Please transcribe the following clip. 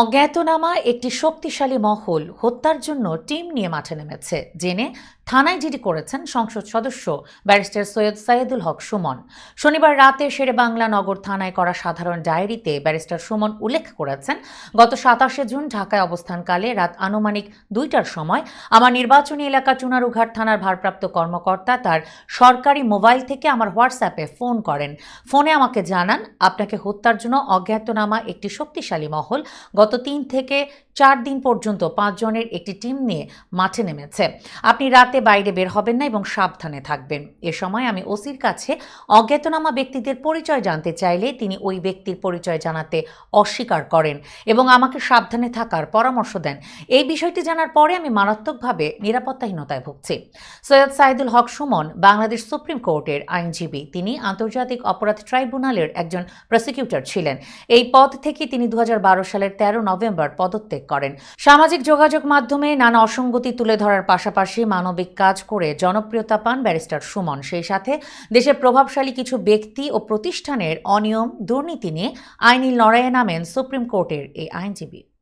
অজ্ঞাতনামা একটি শক্তিশালী মহল হত্যার জন্য টিম নিয়ে মাঠে নেমেছে। জেনে থানায় জিডি করেছেন সংসদ সদস্য ব্যারিস্টার সৈয়দ সাইদুল হক সুমন। শনিবার রাতে শেরেবাংলা নগর থানায় করা সাধারণ ডায়েরিতে ব্যারিস্টার সুমন উল্লেখ করেছেন, গত সাতাশে জুন ঢাকায় অবস্থানকালে রাত আনুমানিক দুইটার সময় আমার নির্বাচনী এলাকা চুনারুঘাট থানার ভারপ্রাপ্ত কর্মকর্তা তার সরকারি মোবাইল থেকে আমার হোয়াটসঅ্যাপে ফোন করেন। ফোনে আমাকে জানান, আপনাকে হত্যার জন্য অজ্ঞাতনামা একটি শক্তিশালী মহল গত তিন থেকে চার দিন পর্যন্ত পাঁচজনের একটি টিম নিয়ে মাঠে নেমেছে। আপনি রাতে বাইরে বের হবেন না এবং সাবধানে থাকবেন। এ সময় আমি ওসির কাছে অজ্ঞাতনামা ব্যক্তিদের পরিচয় জানতে চাইলে তিনি ওই ব্যক্তির পরিচয় জানাতে অস্বীকার করেন এবং আমাকে সাবধানে থাকার পরামর্শ দেন। এই বিষয়টি জানার পরে আমি মারাত্মকভাবে নিরাপত্তাহীনতায় ভুগছি। সৈয়দ সাইদুল হক সুমন, বাংলাদেশ সুপ্রিম কোর্টের আইনজীবী। তিনি আন্তর্জাতিক অপরাধ ট্রাইব্যুনালের একজন প্রসিকিউটর ছিলেন। এই পদ থেকে তিনি দু হাজার বারো সালের তেরো নভেম্বর পদত্যাগ করেন। সামাজিক যোগাযোগ মাধ্যমে নানা অসঙ্গতি তুলে ধরার পাশাপাশি মানবিক কাজ করে জনপ্রিয়তা পান ব্যারিস্টার সুমন। সেই সাথে দেশের প্রভাবশালী কিছু ব্যক্তি ও প্রতিষ্ঠানের অনিয়ম, দুর্নীতি নিয়ে আইনি লড়াইয়ে নামেন সুপ্রিম কোর্টের এই আইনজীবী।